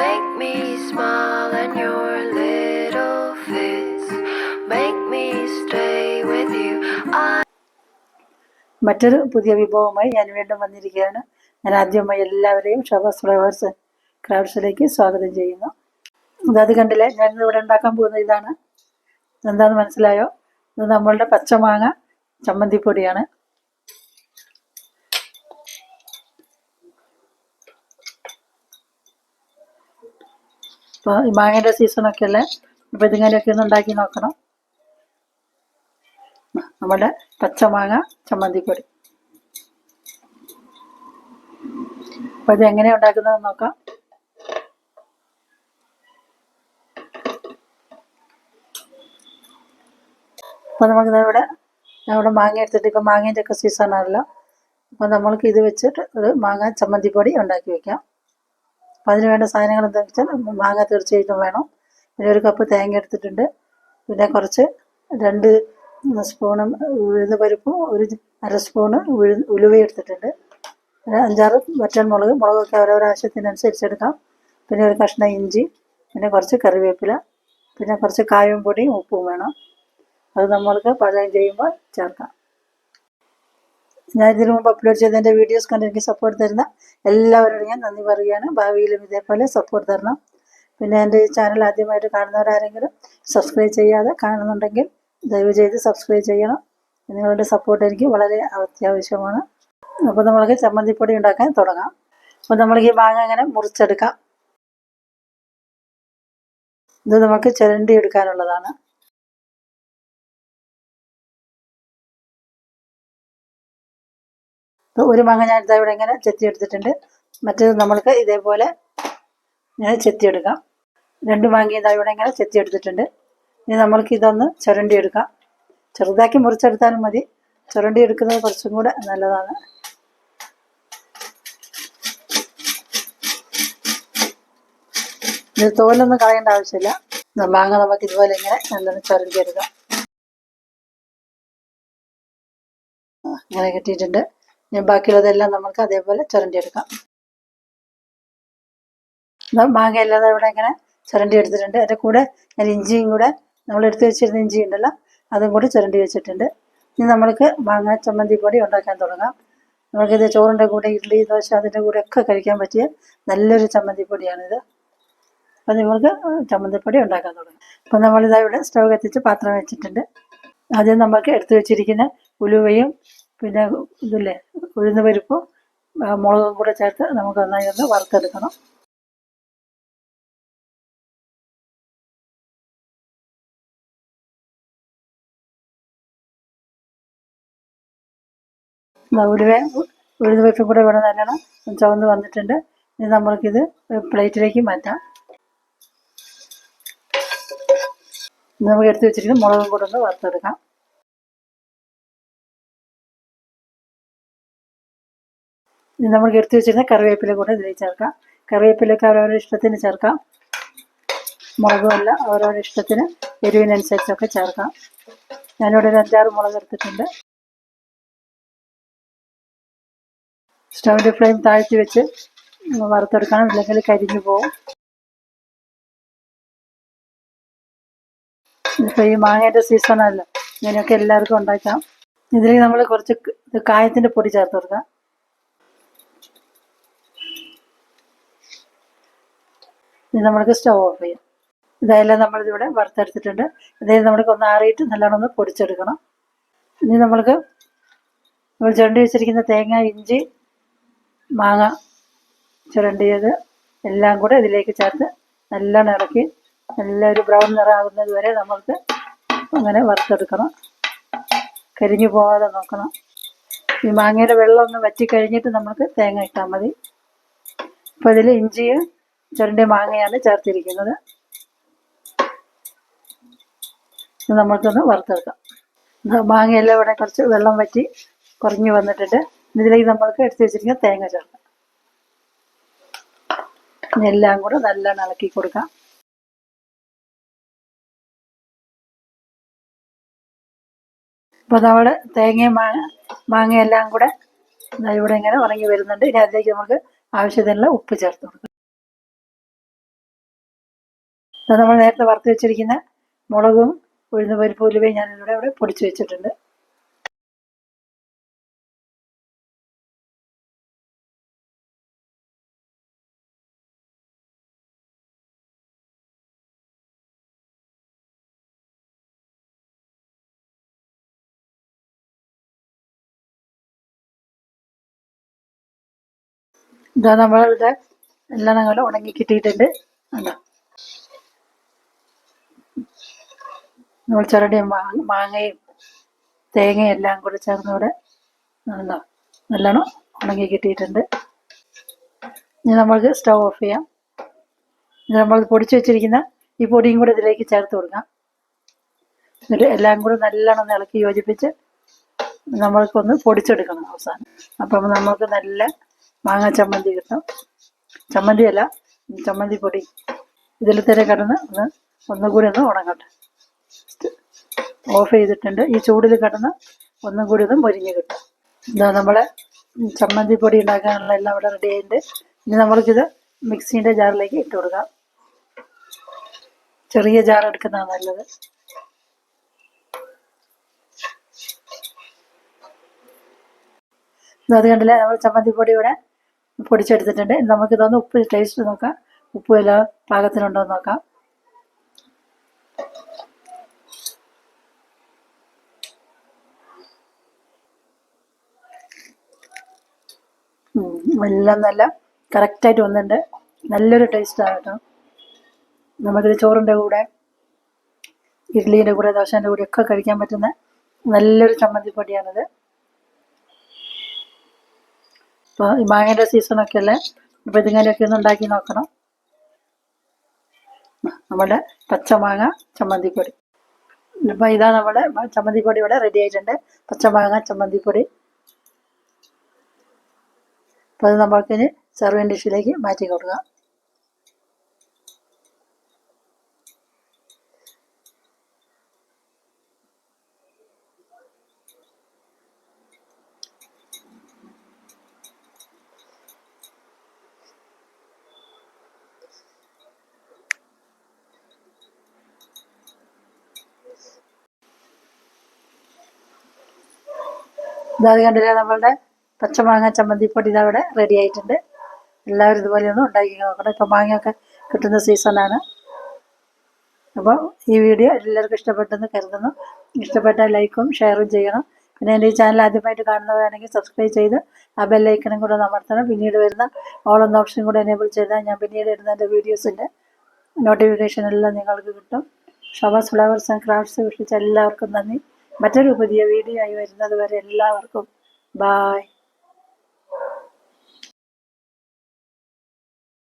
make me smile and your little fits make me stay with you. മറ്റൊരു പുതിയ വിഭവമായി ഞാൻ വീണ്ടും വന്നിരിക്കുകയാണ്. ഞാൻ ആദ്യമായി എല്ലാവരെയും ഷബാസ് ഫ്ലവേഴ്സ് ക്രാഫ്റ്റ്സിലേക്ക് സ്വാഗതം ചെയ്യുന്നു. അത് കണ്ടില്ലേ? ഞാൻ ഇവിടെ ഉണ്ടാക്കാൻ പോകുന്നത് ഇതാണ്. എന്താണെന്ന് മനസ്സിലായോ? ഇത് നമ്മളുടെ പച്ചമാങ്ങ ചമ്മന്തിപ്പൊടിയാണ്. ഇപ്പോൾ ഈ സീസണൊക്കെ അല്ലേ? അപ്പോൾ ഇതിങ്ങനെയൊക്കെ ഒന്ന് ഉണ്ടാക്കി നോക്കണം. നമ്മുടെ പച്ചമാങ്ങ ചമ്മന്തിപ്പൊടി. അപ്പോൾ ഇത് എങ്ങനെയാണ് ഉണ്ടാക്കുന്നത് നോക്കാം. അപ്പോൾ നമുക്ക് ഇവിടെ നമ്മുടെ മാങ്ങ എടുത്തിട്ട് ഇപ്പം മാങ്ങേന്റെ ഒക്കെ സീസണാണല്ലോ അപ്പോൾ നമ്മൾക്ക് ഇത് വെച്ചിട്ട് ഒരു മാങ്ങ ചമ്മന്തിപ്പൊടി ഉണ്ടാക്കി വെക്കാം. അപ്പോൾ അതിന് വേണ്ട സാധനങ്ങൾ എന്താണെന്ന് വെച്ചാൽ മാങ്ങ തീർച്ചയായിട്ടും വേണം. പിന്നെ ഒരു കപ്പ് തേങ്ങ എടുത്തിട്ടുണ്ട്. പിന്നെ കുറച്ച് രണ്ട് സ്പൂണ് ഉഴുന്ന് പരിപ്പും ഒരു അര സ്പൂണ് ഉഴു എടുത്തിട്ടുണ്ട്. പിന്നെ അഞ്ചാറ് വറ്റൻ മുളക് മുളകൊക്കെ അവരവരുടെ ആവശ്യത്തിനനുസരിച്ച് എടുക്കാം. പിന്നെ ഒരു കഷ്ണം ഇഞ്ചി പിന്നെ കുറച്ച് കറിവേപ്പില പിന്നെ കുറച്ച് കായും പൊടിയും ഉപ്പും വേണം. അത് നമ്മൾക്ക് പാചകം ചെയ്യുമ്പോൾ ചേർക്കാം. ഞാൻ ഇതിനു മുമ്പ് അപ്ലോഡ് ചെയ്ത എന്റെ വീഡിയോസ് കണ്ട് എനിക്ക് സപ്പോർട്ട് തരുന്ന എല്ലാവരോടും ഞാൻ നന്ദി പറയുകയാണ്. ഭാവിയിലും ഇതേപോലെ സപ്പോർട്ട് തരണം. പിന്നെ എന്റെ ചാനൽ ആദ്യമായിട്ട് കാണുന്നവരാരെങ്കിലും സബ്സ്ക്രൈബ് ചെയ്യാതെ കാണുന്നുണ്ടെങ്കിൽ ദയവ് ചെയ്ത് സബ്സ്ക്രൈബ് ചെയ്യണം. നിങ്ങളുടെ സപ്പോർട്ട് എനിക്ക് വളരെ അത്യാവശ്യമാണ്. അപ്പോൾ നമ്മൾക്ക് ചമ്മന്തിപ്പൊടി ഉണ്ടാക്കാൻ തുടങ്ങാം. അപ്പോൾ നമ്മൾക്ക് ഈ മാങ്ങ അങ്ങനെ മുറിച്ചെടുക്കാം. ഇത് നമുക്ക് ചിരണ്ടി എടുക്കാനുള്ളതാണ്. ഒരു മാങ്ങ ഞാൻ ഇതാ ഇവിടെ ഇങ്ങനെ ചെത്തി എടുത്തിട്ടുണ്ട്. മറ്റേത് നമ്മൾക്ക് ഇതേപോലെ ഇങ്ങനെ ചെത്തിയെടുക്കാം രണ്ട് മാങ്ങ ഇതാ ഇവിടെ ഇങ്ങനെ ചെത്തി എടുത്തിട്ടുണ്ട്. ഇനി നമ്മൾക്ക് ഇതൊന്ന് എടുക്കാം ചെറുതാക്കി മുറിച്ചെടുത്താലും മതി. ചുരണ്ടി എടുക്കുന്നത് കുറച്ചും കൂടെ നല്ലതാണ്. ഇത് തോലൊന്നും കളയേണ്ട ആവശ്യമില്ല. മാങ്ങ നമുക്ക് ഇതുപോലെ ഇങ്ങനെ നല്ലൊന്ന് ചുരണ്ടി എടുക്കാം ഇങ്ങനെ കിട്ടിയിട്ടുണ്ട്. ബാക്കിയുള്ളതെല്ലാം നമുക്ക് അതേപോലെ ചുരണ്ടി എടുക്കാം മാങ്ങ അല്ലാതെ ഇവിടെ ഇങ്ങനെ ചുരണ്ടി എടുത്തിട്ടുണ്ട് അതിന്റെ കൂടെ ഞാൻ ഇഞ്ചിയും കൂടെ നമ്മൾ എടുത്ത് വെച്ചിരുന്ന ഇഞ്ചി ഉണ്ടല്ലോ അതും കൂടി ചുരണ്ടി വെച്ചിട്ടുണ്ട്. ഇനി നമ്മൾക്ക് മാങ്ങ ചമ്മന്തി പൊടി ഉണ്ടാക്കാൻ തുടങ്ങാം. നമുക്കിത് ചോറിന്റെ കൂടെ ഇഡ്ഡലി ദോശ അതിന്റെ കൂടെ ഒക്കെ കഴിക്കാൻ പറ്റിയ നല്ലൊരു ചമ്മന്തി പൊടിയാണിത്. അപ്പം നിങ്ങൾക്ക് ചമ്മന്തിപ്പൊടി ഉണ്ടാക്കാൻ തുടങ്ങാം. അപ്പം നമ്മളിതാ ഇവിടെ സ്റ്റവ് കത്തിച്ച് പാത്രം വെച്ചിട്ടുണ്ട്. ആദ്യം നമുക്ക് എടുത്തു വെച്ചിരിക്കുന്ന ഉലുവയും പിന്നെ ഇതില്ലേ ഉഴുന്ന് പരിപ്പും മുളകും കൂടെ ചേർത്ത് നമുക്ക് നന്നായി ഒന്ന് വറുത്തെടുക്കണം. ഉരുവേ ഉഴുന്ന് പരിപ്പും കൂടെ ഇവിടെ നല്ലോണം ചുവന്ന് വന്നിട്ടുണ്ട്. ഇനി നമ്മൾക്കിത് പ്ലേറ്റിലേക്ക് മാറ്റാം. നമുക്ക് എടുത്ത് വെച്ചിരിക്കുന്ന മുളകും കൂടെ ഒന്ന് വറുത്തെടുക്കാം. ഇനി എടുത്തു വെച്ചിരുന്ന കറിവേപ്പില കൂടെ ഇതിലേക്ക് ചേർക്കാം. കറിവേപ്പിലൊക്കെ അവരവരുടെ ഇഷ്ടത്തിന് ചേർക്കാം. മുളകുമല്ല അവരവരുടെ ഇഷ്ടത്തിന് എരിവിനനുസരിച്ചൊക്കെ ചേർക്കാം. ഞാനിവിടെ ഒരു അഞ്ചാറ് മുളക് എടുത്തിട്ടുണ്ട്. സ്റ്റൗവിന്റെ ഫ്ലെയിം താഴ്ത്തി വെച്ച് വറുത്തെടുക്കണം ഇല്ലെങ്കിൽ കരിഞ്ഞു പോകും ഇപ്പോൾ ഈ മാങ്ങേന്റെ സീസണല്ല ഇങ്ങനെയൊക്കെ എല്ലാവർക്കും ഉണ്ടാക്കാം. ഇതിലേക്ക് നമ്മൾ കുറച്ച് കായത്തിന്റെ പൊടി ചേർത്ത് കൊടുക്കാം. ഇനി നമ്മൾക്ക് സ്റ്റവ് ഓഫ് ചെയ്യാം. ഇതെല്ലാം നമ്മളിതിവിടെ വറുത്തെടുത്തിട്ടുണ്ട്. ഇതേ നമ്മൾക്ക് ഒന്ന് ആറിയിട്ട് നല്ലോണം ഒന്ന് പൊടിച്ചെടുക്കണം. ഇനി നമ്മൾക്ക് നമ്മൾ ചുരണ്ടി വെച്ചിരിക്കുന്ന തേങ്ങ ഇഞ്ചി മാങ്ങ ചുരണ്ടിയത് എല്ലാം കൂടെ ഇതിലേക്ക് ചേർത്ത് നല്ലോണം ഇറക്കി നല്ല ഒരു ബ്രൗൺ നിറാകുന്നത് വരെ നമ്മൾക്ക് അങ്ങനെ വറുത്തെടുക്കണം. കരിഞ്ഞു പോകാതെ നോക്കണം. ഈ മാങ്ങയുടെ വെള്ളം ഒന്ന് വറ്റി കഴിഞ്ഞിട്ട് നമ്മൾക്ക് തേങ്ങ ഇട്ടാൽ മതി. അപ്പോൾ ഇതിൽ ഇഞ്ചിയും ചുരണ്ടിയ മാങ്ങയാണ് ചേർത്തിരിക്കുന്നത്. ഇത് നമ്മൾക്കൊന്ന് വറുത്തെടുക്കാം. മാങ്ങയെല്ലാം ഇവിടെ കുറച്ച് വെള്ളം വറ്റി കുറഞ്ഞു വന്നിട്ടുണ്ട്. ഇതിലേക്ക് നമ്മൾക്ക് എടുത്തു വെച്ചിരിക്കുന്ന തേങ്ങ ചേർക്കാം. എല്ലാം കൂടെ നല്ലോണം ഇളക്കി കൊടുക്കാം. അപ്പോൾ നമ്മുടെ തേങ്ങയും മാങ്ങ മാങ്ങയെല്ലാം കൂടെ ഇവിടെ ഇങ്ങനെ ഉറങ്ങി വരുന്നുണ്ട്. ഇനി അതിലേക്ക് നമുക്ക് ആവശ്യത്തിനുള്ള ഉപ്പ് ചേർത്ത് കൊടുക്കാം. ഇത് നമ്മൾ നേരത്തെ വറുത്ത് വെച്ചിരിക്കുന്ന മുളകും ഉഴുന്ന് പരിപ്പ് ഉലുവയും ഞാൻ ഇവിടെ ഇവിടെ പൊടിച്ചു വെച്ചിട്ടുണ്ട്. ഇതാ നമ്മളിവിടെ എല്ലാം ഞങ്ങൾ ഉണങ്ങി കിട്ടിയിട്ടുണ്ട്. അതാ നമ്മൾ ചിരടിയും മാങ്ങയും തേങ്ങയും എല്ലാം കൂടെ ചേർന്ന് ഇവിടെ നല്ലോണം ഉണങ്ങി കിട്ടിയിട്ടുണ്ട്. ഇനി നമ്മൾക്ക് സ്റ്റവ് ഓഫ് ചെയ്യാം. ഇനി നമ്മൾ പൊടിച്ച് വെച്ചിരിക്കുന്ന ഈ പൊടിയും കൂടെ ഇതിലേക്ക് ചേർത്ത് കൊടുക്കാം. എന്നിട്ട് എല്ലാം കൂടെ നല്ലോണം ഇളക്കി യോജിപ്പിച്ച് നമ്മൾക്കൊന്ന് പൊടിച്ചെടുക്കണം അവസാനം. അപ്പം നമുക്ക് നല്ല മാങ്ങ ചമ്മന്തി കിട്ടും. ചമ്മന്തി അല്ല ചമ്മന്തി പൊടി ഇതിൽ തന്നെ കിടന്ന് ഒന്ന് ഒന്നുകൂടി ഒന്ന് ഉണങ്ങട്ടെ. ഓഫ് ചെയ്തിട്ടുണ്ട്. ഈ ചൂടിൽ കിടന്ന് ഒന്നും കൂടി ഒന്ന് പൊരിഞ്ഞ് കിട്ടും. ഇതാ നമ്മളെ ചമ്മന്തി പൊടി ഉണ്ടാക്കാനുള്ള എല്ലാം ഇവിടെ റെഡി ആയിട്ടുണ്ട്. ഇനി നമ്മൾക്കിത് മിക്സീന്റെ ജാറിലേക്ക് ഇട്ട് കൊടുക്കാം. ചെറിയ ജാർ എടുക്കുന്നതാണ് നല്ലത്. ഇത് അത് കണ്ടില്ലേ? നമ്മൾ ചമ്മന്തി പൊടി ഇവിടെ പൊടിച്ചെടുത്തിട്ടുണ്ട്. നമുക്കിതൊന്ന് ഉപ്പ് ടേസ്റ്റ് നോക്കാം. ഉപ്പ് വല്ല പാകത്തിനുണ്ടോ എന്ന് നോക്കാം. എല്ലാം നല്ല കറക്റ്റായിട്ട് വന്നിട്ടുണ്ട്. നല്ലൊരു ടേസ്റ്റാണ് കേട്ടോ. നമുക്കിത് ചോറിന്റെ കൂടെ ഇഡ്ഡലീന്റെ കൂടെ ദോശേന്റെ കൂടെ ഒക്കെ കഴിക്കാൻ പറ്റുന്ന നല്ലൊരു ചമ്മന്തി പൊടിയാണിത്. ഇപ്പോൾ ഈ മാങ്ങയുടെ സീസണൊക്കെ അല്ലേ? അപ്പോൾ ഇതിങ്ങനെയൊക്കെ ഒന്ന് ഉണ്ടാക്കി നോക്കണം. നമ്മുടെ പച്ചമാങ്ങ ചമ്മന്തിപ്പൊടി ഇപ്പം ഇതാണ് നമ്മുടെ ചമ്മന്തിപ്പൊടി ഇവിടെ റെഡി ആയിട്ടുണ്ട്. പച്ചമാങ്ങ ചമ്മന്തിപ്പൊടി അപ്പോൾ അത് നമ്മൾക്കിനി സെർവിങ് ഡിഷിലേക്ക് മാറ്റി കൊടുക്കുക ഇതാത് കണ്ടില്ലേ നമ്മളുടെ പച്ചമാങ്ങ ചമ്മന്തിപ്പൊടി അവിടെ റെഡി ആയിട്ടുണ്ട്. എല്ലാവരും ഇതുപോലെ ഒന്ന് ഉണ്ടാക്കി നോക്കണം. ഇപ്പം മാങ്ങയൊക്കെ കിട്ടുന്ന സീസണാണ് അപ്പോൾ ഈ വീഡിയോ എല്ലാവർക്കും ഇഷ്ടപ്പെട്ടെന്ന് കരുതുന്നു. ഇഷ്ടപ്പെട്ടാൽ ലൈക്കും ഷെയറും ചെയ്യണം. പിന്നെ എന്റെ ഈ ചാനൽ ആദ്യമായിട്ട് കാണുന്നവരാണെങ്കിൽ സബ്സ്ക്രൈബ് ചെയ്ത് ആ ബെല്ലൈക്കണും കൂടെ ഒന്ന് അമർത്തണം. പിന്നീട് വരുന്ന ഓൾ എന്ന ഓപ്ഷൻ കൂടെ എനേബിൾ ചെയ്താൽ ഞാൻ പിന്നീട് ഇടുന്ന എന്റെ വീഡിയോസിന്റെ നോട്ടിഫിക്കേഷൻ എല്ലാം നിങ്ങൾക്ക് കിട്ടും. ഷവാസ് ഫ്ലവേഴ്സ് ആൻഡ് ക്രാഫ്റ്റ്സ് വിഷിച്ച എല്ലാവർക്കും നന്ദി. മറ്റൊരു പുതിയ വീഡിയോ ആയി വരുന്നത് വരെ എല്ലാവർക്കും ബായ്